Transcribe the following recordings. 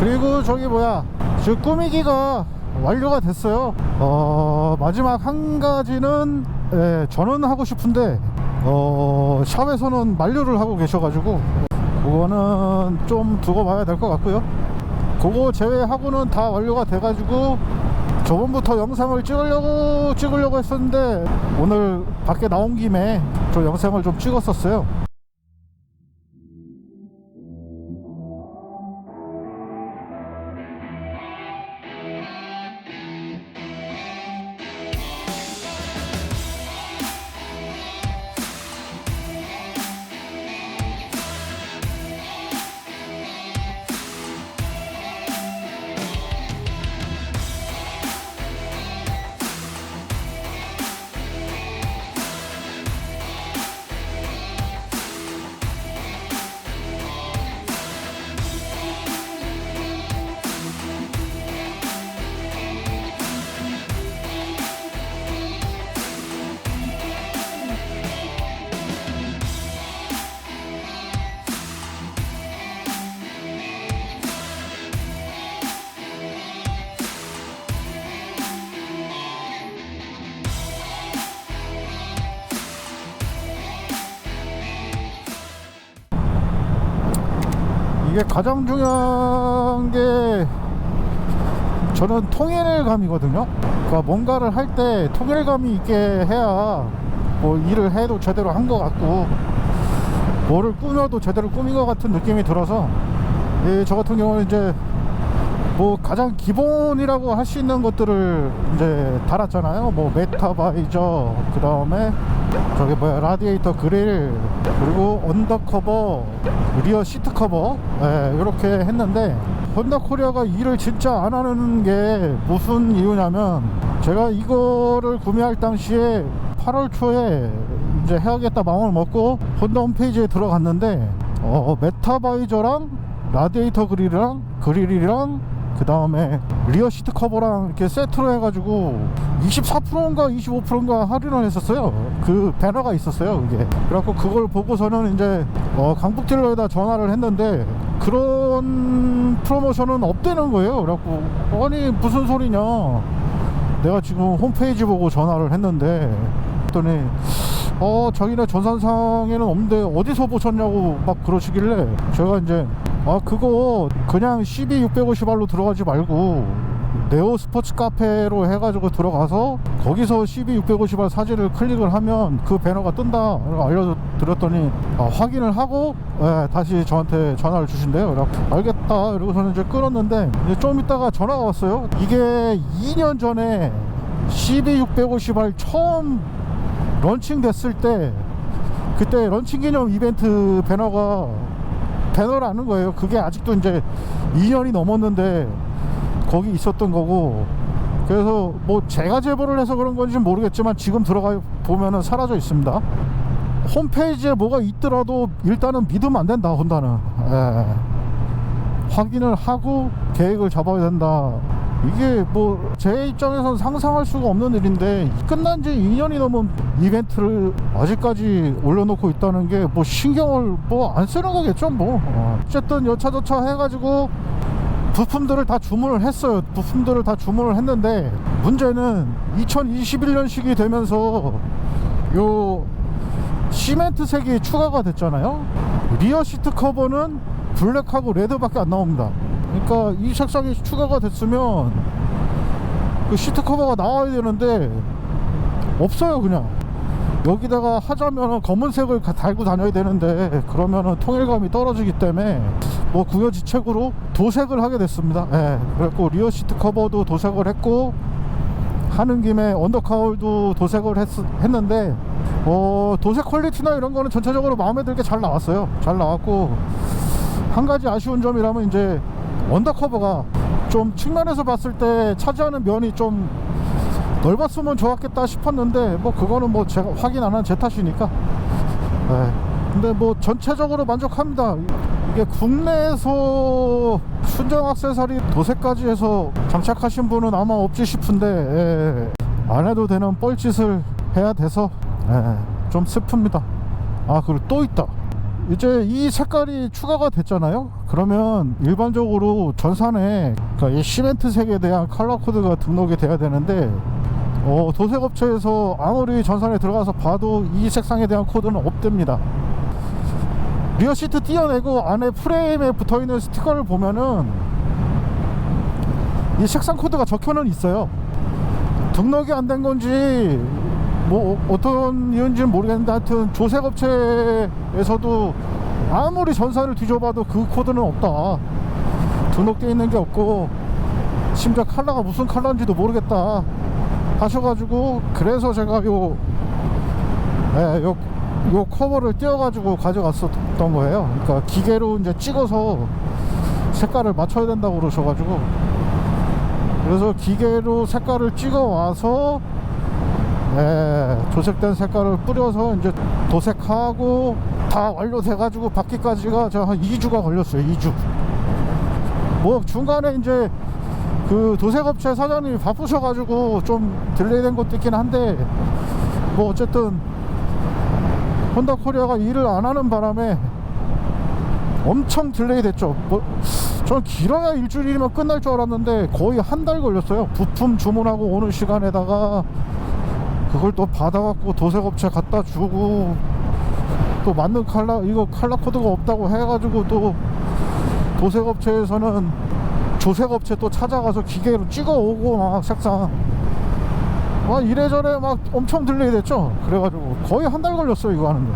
그리고 저기 뭐야 지금 꾸미기가 완료가 됐어요. 어 마지막 한 가지는 예, 저는 하고 싶은데 어 샵에서는 만료를 하고 계셔가지고 그거는 좀 두고 봐야 될 것 같고요. 그거 제외하고는 다 완료가 돼가지고 저번부터 영상을 찍으려고 찍으려고 했었는데 오늘 밖에 나온 김에 저 영상을 좀 찍었었어요 이게 가장 중요한 게 저는 통일감이거든요. 그러니까 뭔가를 할 때 통일감이 있게 해야 뭐 일을 해도 제대로 한 것 같고 뭐를 꾸며도 제대로 꾸민 것 같은 느낌이 들어서 예, 저 같은 경우는 이제 뭐 가장 기본이라고 할 수 있는 것들을 이제 달았잖아요. 뭐 메타바이저 그 다음에 저기 뭐야? 라디에이터 그릴 그리고 언더커버 리어 시트 커버. 예, 이렇게 했는데 혼다 코리아가 일을 진짜 안 하는 게 무슨 이유냐면 제가 이거를 구매할 당시에 8월 초에 이제 해야겠다 마음을 먹고 혼다 홈페이지에 들어갔는데 어, 메타바이저랑 라디에이터 그릴이랑 그릴이랑 그 다음에 리어 시트 커버랑 이렇게 세트로 해가지고 24%인가 25%인가 할인을 했었어요. 그 배너가 있었어요. 그게. 그래갖고 그걸 보고서는 이제 어, 강북 딜러에다 전화를 했는데 그런 프로모션은 없대는 거예요. 그래갖고 아니 무슨 소리냐. 내가 지금 홈페이지 보고 전화를 했는데 그랬더니 어 저희네 전산상에는 없는데 어디서 보셨냐고 막 그러시길래 제가 이제 아 그거 그냥 CB 650R로 들어가지 말고 네오 스포츠 카페로 해가지고 들어가서 거기서 CB 650R 사진을 클릭을 하면 그 배너가 뜬다. 알려드렸더니 아, 확인을 하고 예, 다시 저한테 전화를 주신대요. 그래서 알겠다. 이러고서는 이제 끊었는데 이제 좀 있다가 전화가 왔어요. 이게 2년 전에 CB 650R 처음 런칭 됐을 때 그때 런칭 기념 이벤트 배너가 배너라는 거예요. 그게 아직도 이제 2년이 넘었는데 거기 있었던 거고 그래서 뭐 제가 제보를 해서 그런 건지 는 모르겠지만 지금 들어가 보면은 사라져 있습니다. 홈페이지에 뭐가 있더라도 일단은 믿으면 안 된다 혼다는 예. 확인을 하고 계획을 잡아야 된다. 이게 뭐 제 입장에선 상상할 수가 없는 일인데 끝난 지 2년이 넘은 이벤트를 아직까지 올려놓고 있다는 게 뭐 신경을 뭐 안 쓰는 거겠죠 뭐. 어. 어쨌든 여차저차 해가지고 부품들을 다 주문을 했어요. 부품들을 다 주문을 했는데 문제는 2021년식이 되면서 요 시멘트 색이 추가가 됐잖아요. 리어 시트 커버는 블랙하고 레드밖에 안 나옵니다 그러니까 이 색상이 추가가 됐으면 그 시트 커버가 나와야 되는데 없어요 그냥. 여기다가 하자면 검은색을 가- 달고 다녀야 되는데 그러면은 통일감이 떨어지기 때문에 뭐 구여지책으로 도색을 하게 됐습니다. 예 그래갖고 리어 시트 커버도 도색을 했고 하는 김에 언더카울도 도색을 했, 했는데 어 도색 퀄리티나 이런 거는 전체적으로 마음에 들게 잘 나왔어요. 잘 나왔고 한 가지 아쉬운 점이라면 이제 언더커버가 좀 측면에서 봤을 때 차지하는 면이 좀 넓었으면 좋았겠다 싶었는데 뭐 그거는 뭐 제가 확인 안 한 제 탓이니까 네. 근데 뭐 전체적으로 만족합니다 이게 국내에서 순정 액세서리 도색까지 해서 장착하신 분은 아마 없지 싶은데 예. 안 해도 되는 뻘짓을 해야 돼서 예. 좀 슬픕니다 아 그리고 또 있다 이제 이 색깔이 추가가 됐잖아요? 그러면 일반적으로 전산에 그러니까 이 시멘트색에 대한 컬러 코드가 등록이 돼야 되는데 어, 도색업체에서 아무리 전산에 들어가서 봐도 이 색상에 대한 코드는 없답니다. 리어 시트 띄어내고 안에 프레임에 붙어있는 스티커를 보면은 이 색상 코드가 적혀는 있어요. 등록이 안 된 건지 뭐 어- 어떤 이유인지는 모르겠는데 하여튼 조색업체에서도 아무리 전산을 뒤져봐도 그 코드는 없다. 등록되어 있는 게 없고 심지어 컬러가 무슨 컬러인지도 모르겠다 하셔가지고 그래서 제가 요, 예, 요, 요 커버를 띄워가지고 가져갔었던 거예요. 그러니까 기계로 이제 찍어서 색깔을 맞춰야 된다고 그러셔가지고 그래서 기계로 색깔을 찍어 와서 예, 조색된 색깔을 뿌려서 이제 도색하고 다 완료돼 가지고 받기까지가 저한 2주가 걸렸어요 2주. 뭐 중간에 이제 그 도색업체 사장님이 바쁘셔 가지고 좀 딜레이 된 것도 있긴 한데 뭐 어쨌든 혼다 코리아가 일을 안 하는 바람에 엄청 딜레이 됐죠. 뭐, 저는 길어야 일주일이면 끝날 줄 알았는데 거의 한 달 걸렸어요. 부품 주문하고 오는 시간에다가 그걸 또 받아갖고 도색업체 갖다 주고 또 맞는 칼라 이거 칼라 코드가 없다고 해가지고 또 도색업체에서는 조색업체 또 찾아가서 기계로 찍어오고 막 색상. 막 이래저래 막 엄청 딜레이 됐죠? 그래가지고 거의 한 달 걸렸어요 이거 하는데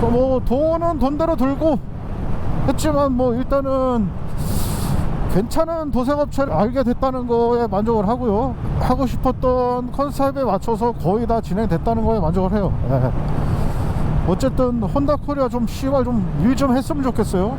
그 뭐 돈은 돈대로 들고 했지만 뭐 일단은 괜찮은 도색업체를 알게 됐다는 거에 만족을 하고요. 하고 싶었던 컨셉에 맞춰서 거의 다 진행됐다는 거에 만족을 해요. 예. 어쨌든 혼다 코리아 좀 씨발 좀 일 좀 했으면 좋겠어요